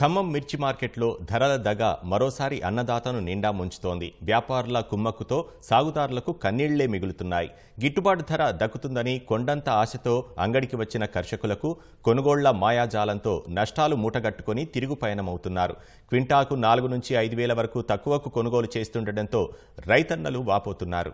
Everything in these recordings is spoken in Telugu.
ఖమ్మం మిర్చి మార్కెట్లో ధరల దగ మరోసారి అన్నదాతను నిండా ముంచుతోంది. వ్యాపారుల కుమ్మక్కుతో సాగుదారులకు కన్నీళ్ళే మిగులుతున్నాయి. గిట్టుబాటు ధర దక్కుతుందని కొండంత ఆశతో అంగడికి వచ్చిన కర్షకులకు కొనుగోళ్ళ మాయాజాలంతో నష్టాలు మూటగట్టుకుని తిరుగు పయనమవుతున్నారు. క్వింటాకు నాలుగు నుంచి ఐదు వేల వరకు తక్కువకు కొనుగోలు చేస్తుండటంతో రైతన్నలు వాపోతున్నారు.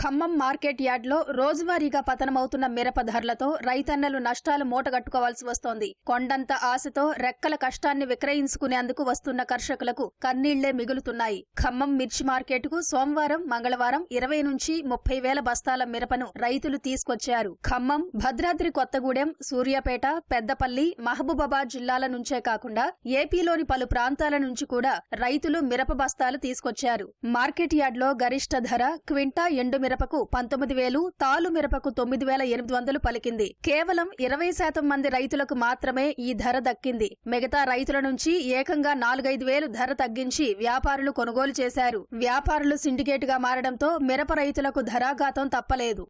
ఖమ్మం మార్కెట్ యార్డ్లో రోజువారీగా పతనమవుతున్న మిరప ధరలతో రైతన్నలు నష్టాలు మూటగట్టుకోవాల్సి వస్తోంది. కొండంత ఆశతో రెక్కల కష్టాన్ని విక్రయించుకునేందుకు వస్తున్న కర్షకులకు కన్నీళ్ళే మిగులుతున్నాయి. ఖమ్మం మిర్చి మార్కెట్కు సోమవారం మంగళవారం ఇరవై నుంచి ముప్పై వేల బస్తాల మిరపను రైతులు తీసుకొచ్చారు. ఖమ్మం భద్రాద్రి కొత్తగూడెం సూర్యాపేట పెద్దపల్లి మహబూబాబాద్ జిల్లాల నుంచే కాకుండా ఏపీలోని పలు ప్రాంతాల నుంచి కూడా రైతులు మిరప బస్తాలు తీసుకొచ్చారు. మార్కెట్ యార్డ్లో గరిష్ట ధర క్వింటా ఎండు మిరపకు పంతొమ్మిది వేలు తాలు మిరపకు తొమ్మిది వేల ఎనిమిది వందలు పలికింది. కేవలం ఇరవై శాతం మంది రైతులకు మాత్రమే ఈ ధర దక్కింది. మిగతా రైతుల నుంచి ఏకంగా నాలుగైదు వేలు ధర తగ్గించి వ్యాపారులు కొనుగోలు చేశారు. వ్యాపారులు సిండికేట్గా మారడంతో మిరప రైతులకు ధరాఘాతం తప్పలేదు.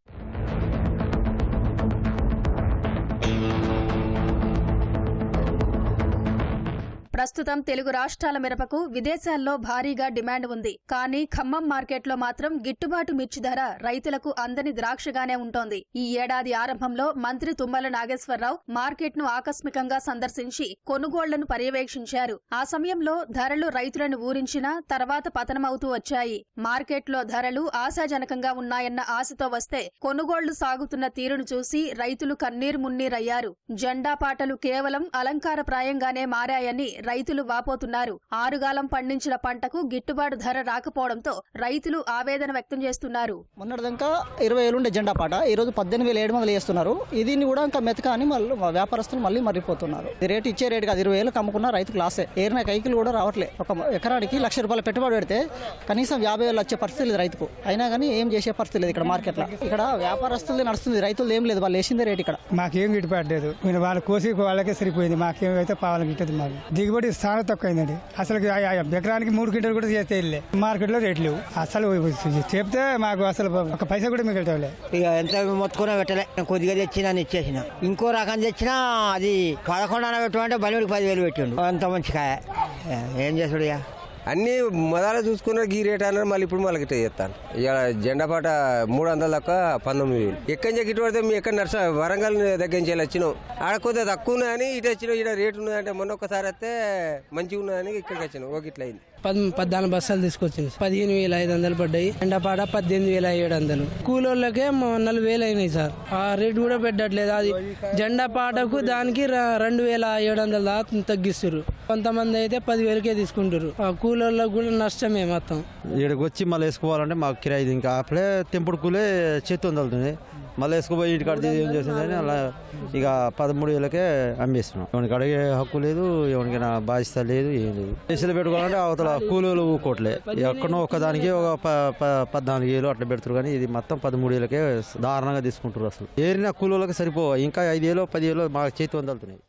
ప్రస్తుతం తెలుగు రాష్ట్రాల మిరపకు విదేశాల్లో భారీగా డిమాండ్ ఉంది. కానీ ఖమ్మం మార్కెట్లో మాత్రం గిట్టుబాటు మిర్చి ధర రైతులకు అందని ద్రాక్షగానే ఉంటోంది. ఈ ఏడాది ఆరంభంలో మంత్రి తుమ్మల నాగేశ్వరరావు మార్కెట్ను ఆకస్మికంగా సందర్శించి కొనుగోళ్ళను పర్యవేక్షించారు. ఆ సమయంలో ధరలు రైతులను ఊరించినా తర్వాత పతనమవుతూ వచ్చాయి. మార్కెట్లో ధరలు ఆశాజనకంగా ఉన్నాయన్న ఆశతో వస్తే కొనుగోళ్ళు సాగుతున్న తీరును చూసి రైతులు కన్నీరు మున్నీరయ్యారు. జెండా పాటలు కేవలం అలంకారప్రాయంగానే మారాయని రైతులు వాపోతున్నారు. ఆరుగాలం పండించిన పంటకు గిట్టుబాటు ధర రాకపోవడంతో రైతులు ఆవేదన వ్యక్తం చేస్తున్నారు. మొన్నటిదాకా ఇరవై వేలు ఉండే జెండా పాట ఈ రోజు పద్దెనిమిది వేల ఏడు వందలు చేస్తున్నారు దీన్ని కూడా ఇంకా మెతక అని మళ్ళీ వ్యాపారస్తులు మళ్ళీ మర్రిపోతున్నారు. ఈ రేటు ఇచ్చే రేటు కాదు ఇరవై వేలు కమ్ముకున్న రైతుకు లాసే. ఏరిన కైకిలు కూడా రావట్లే. ఒక ఎకరానికి లక్ష రూపాయల పెట్టుబడి పెడితే కనీసం యాభై వేలు వచ్చే పరిస్థితి లేదు రైతుకు. అయినా కానీ ఏం చేసే పరిస్థితి లేదు ఇక్కడ మార్కెట్లో ఇక్కడ వ్యాపారస్తులది నడుస్తుంది. రైతులు ఏం లేదు. వాళ్ళు వేసిందే రేటు ఇక్కడ. మాకేం గిట్టుపడలేదు మీరు వాళ్ళు కోసి వాళ్ళకే సరిపోయింది. మాకేమైతే పావాలి గిట్టదు మాకు. దిగుబడి చాలా తక్కువ అసలు ఎకరానికి మూడు క్వింటల్ కూడా చేస్తే వెళ్ళే మార్కెట్లో రేట్లు. లేవు అసలు చెప్తే మాకు అసలు ఒక పైసా కూడా మిగలటలే ఇక ఎంత మొత్తుకున్నా పెట్టలే. కొద్దిగా తెచ్చిన ఇచ్చేసిన. ఇంకో రకం తెచ్చినా అది పదకొండు అన్న పెట్టమంటే బలివుడికి పదివేలు పెట్టిండు. అంత మంచి కాయ. ఏం చేసాడు ఇక? అన్ని మొదలు చూసుకున్న గీ రేట్ అన్నారు మళ్ళీ ఇప్పుడు మళ్ళీ గిట్ట చేస్తాను. ఇక జెండా పాట మూడు వందల దాకా పంతొమ్మిది వేలు. ఎక్కడి నుంచి ఇటు పడితే మేము ఎక్కడ నర్స వరంగల్ దగ్గర నుంచి వచ్చినాం. ఆడ కొద్దిగా తక్కువ ఉన్నాయని ఇటు వచ్చినాం ఇక్కడ రేటు ఉన్నాయంటే మొన్న ఒకసారి వస్తే మంచిగా ఉన్నదని ఇక్కడికి వచ్చినాం. ఒక ఇట్లా అయింది. పద్నాలుగు బస్సాలు తీసుకొచ్చింది. పదిహేను వేల ఐదు వందలు పడ్డాయి. ఎండపాడ పద్దెనిమిది వేల ఏడు వందలు. కూలోళ్ళకే నాలుగు వేలు అయినాయి సార్. ఆ రేటు కూడా పెట్టట్లేదు. అది జెండా పాటకు దానికి రెండు వేల ఏడు వందల దాకా తగ్గిస్తారు కొంతమంది అయితే పదివేలకే తీసుకుంటారు ఆ కూలోళ్ళకు కూడా నష్టమే మొత్తం. ఇక్కడికి వచ్చి మళ్ళీ వేసుకోవాలంటే మాకు కిరాయి ఇంకా అప్పుడే తెంపుడు కూలే చేతి వదులుతుంది మళ్ళీ వేసుకుపోయి ఇంటికాడ అడిగి ఏం చేసిందని అలా ఇక పదమూడు వేలకే అమ్మేస్తున్నాం. ఎవరికి అడిగే హక్కు లేదు ఎవరికి నా బాధ్యత లేదు ఏం లేదు. కేసులు పెట్టుకోవాలంటే అవతల కూలీలు ఊకోట్లే. ఎక్కడో ఒకదానికి ఒక ప- ప- పద్నాలుగు వేలు అట్లా పెడతారు కానీ ఇది మొత్తం పదమూడు వేలకే దారుణంగా తీసుకుంటారు అసలు. ఏరిన కూలీలకు సరిపోవు. ఇంకా ఐదు వేలు పది వేలు మాకు చేతి వందలుతున్నాయి